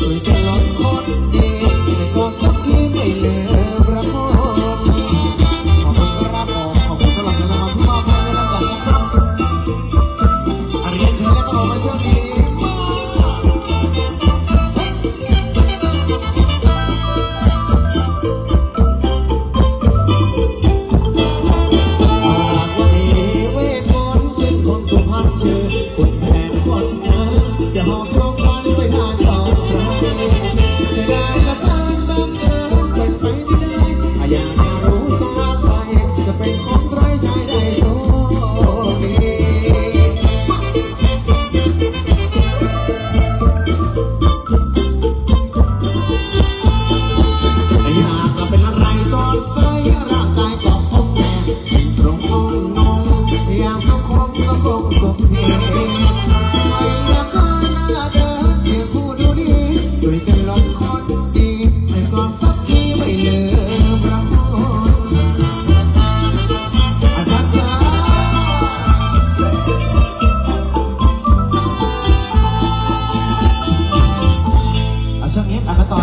tuổi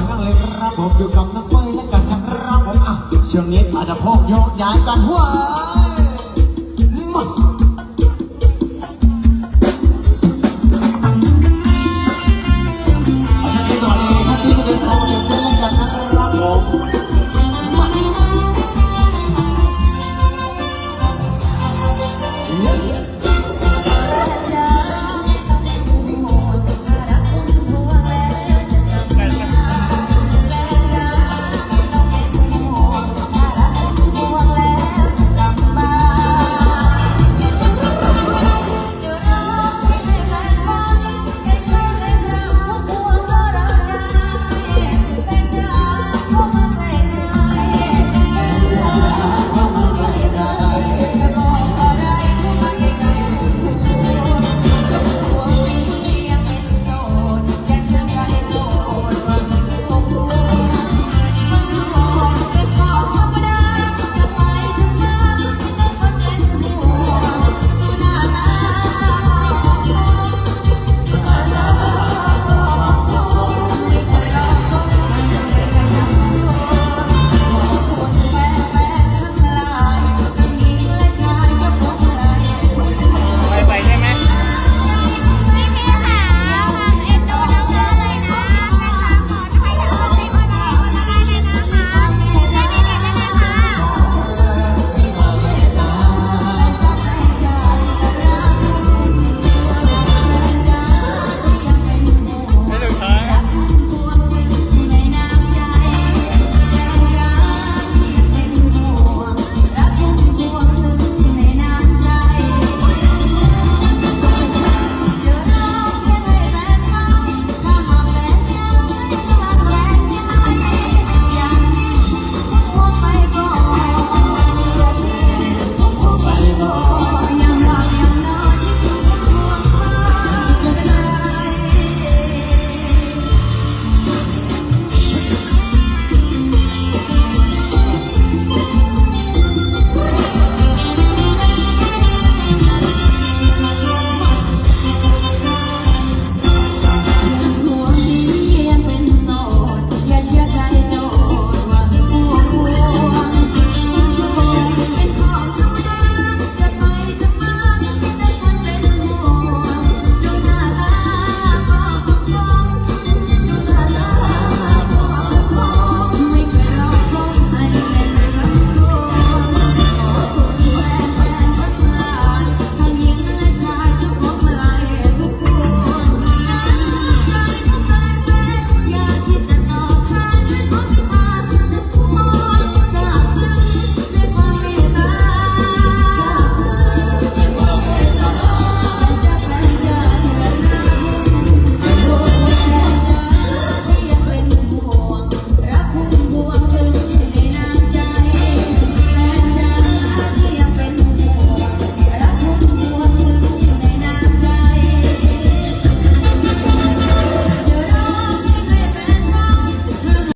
างนั่งเลยครับผมอยู่กับน้ำเปยและกันนะครับผมอะช่วงนี้อาจจะพกโยกย้ายกันว้า